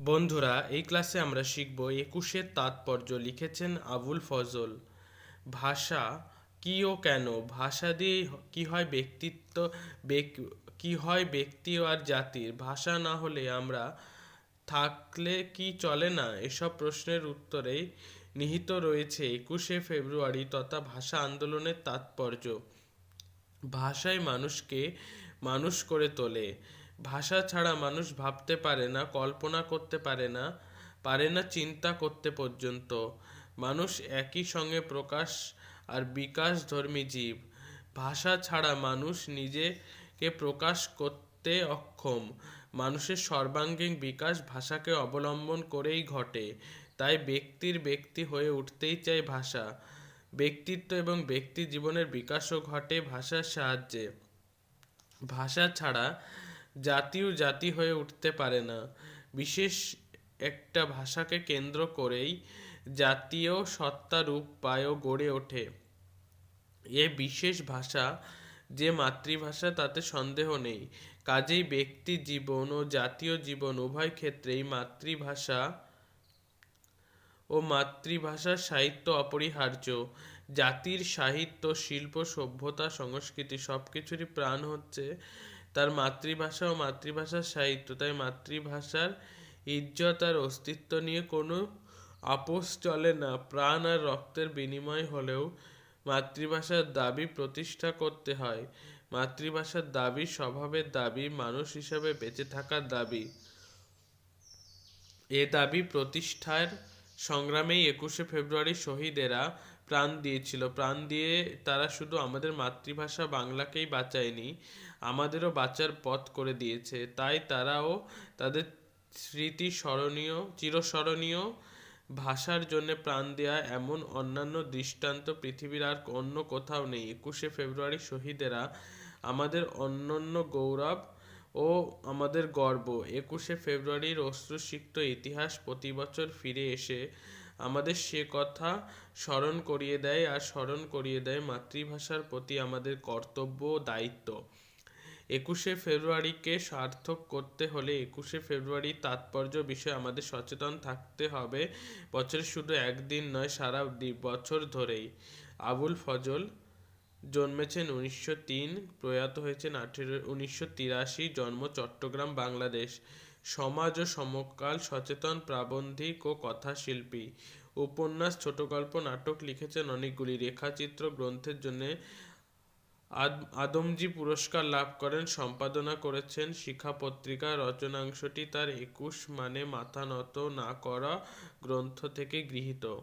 বন্ধুরা, এই ক্লাসে আমরা শিখব একুশের তাৎপর্য লিখেছেন আবুল ফজল। ভাষা কি ও কেন? ভাষা দিয়ে কি হয় ব্যক্তিত্ব ব্যক- কি হয় ব্যক্তি আর জাতির? ভাষা না হলে আমরা থাকলে কি চলে না? এসব প্রশ্নের উত্তরেই নিহিত রয়েছে একুশে ফেব্রুয়ারি তথা ভাষা আন্দোলনের তাৎপর্য। ভাষাই মানুষকে মানুষ করে তোলে। ভাষা ছাড়া মানুষ ভাবতে পারে না, কল্পনা করতে পারে না পারে না চিন্তা করতে পর্যন্ত। মানুষ একই সঙ্গে প্রকাশ আর বিকাশ ধর্মী জীব। ভাষা ছাড়া মানুষ নিজেকে প্রকাশ করতে অক্ষম। মানুষের সর্বাঙ্গীন বিকাশ ভাষাকে অবলম্বন করেই ঘটে। তাই ব্যক্তির ব্যক্তি হয়ে উঠতেই চায় ভাষা। ব্যক্তিত্ব এবং ব্যক্তি জীবনের বিকাশও ঘটে ভাষার সাহায্যে। ভাষা ছাড়া জাতিও জাতি হয়ে উঠতে পারে না। বিশেষ একটা ভাষাকে কেন্দ্র করেই জাতীয় সত্তা রূপ পায় ও গড়ে ওঠে। এ বিশেষ ভাষা যে মাতৃভাষা, তাতে সন্দেহ নেই। কাজেই ব্যক্তি জীবন ও জাতীয় জীবন উভয় ক্ষেত্রেই মাতৃভাষা ও মাতৃভাষার সাহিত্য অপরিহার্য। জাতির সাহিত্য, শিল্প, সভ্যতা, সংস্কৃতি সব কিছুরই প্রাণ হচ্ছে তার মাতৃভাষা ও মাতৃভাষার সাহিত্য। তাই মাতৃভাষার ইজ্জত আর অস্তিত্ব নিয়ে কোনো আপোষ চলে না। প্রাণ আর রক্তের বিনিময় হলেও মাতৃভাষার দাবি প্রতিষ্ঠা করতে হয়। মাতৃভাষার দাবি স্বভাবের দাবি, মানুষ হিসাবে বেঁচে থাকার দাবি। এ দাবি প্রতিষ্ঠার সংগ্রামেই একুশে ফেব্রুয়ারি শহীদেরা প্রাণ দিয়েছিল। প্রাণ দিয়ে তারা শুধু আমাদের মাতৃভাষা বাংলাকেই বাঁচায়নি, আমাদেরও বাঁচার পথ করে দিয়েছে। তাই তারাও তাদের স্মৃতি স্মরণীয়, চিরস্মরণীয় ভাষার জন্য প্রাণ দেয়া এমন অন্যান্য দৃষ্টান্ত পৃথিবীর আর অন্য কোথাও নেই। একুশে ফেব্রুয়ারি শহীদেরা আমাদের অনন্য গৌরব ও আমাদের গর্ব। একুশে ফেব্রুয়ারির অশ্রুসিক্ত ইতিহাস প্রতি বছর ফিরে এসে আমাদের সে কথা স্মরণ করিয়ে দেয় আর স্মরণ করিয়ে দেয় মাতৃভাষার প্রতি আমাদের কর্তব্য ও দায়িত্ব। একুশে ফেব্রুয়ারিকে সার্থক করতে হলে একুশে ফেব্রুয়ারি তাৎপর্য বিষয়ে আমাদের সচেতন থাকতে হবে। বছরের শুধু একদিন নয়, সারা বছর ধরেই। আবুল ফজল জন্মেছেন উনিশশো তিন, প্রয়াত হয়েছেন আঠেরো, উনিশশো তিরাশি, জন্ম চট্টগ্রাম, বাংলাদেশ। সমাজ ও সমকাল সচেতন, প্রাবন্ধিক ও কথাশিল্পী। উপন্যাস ছোট গল্প নাটক লিখেছেন অনেকগুলি। রেখাচিত্র গ্রন্থের জন্য আদ- আদমজি পুরস্কার লাভ করেন, সম্পাদনা করেছেন শিখা পত্রিকা রচনাংশটি তার একুশ মানে মাথা নত না করা গ্রন্থ থেকে গৃহীত।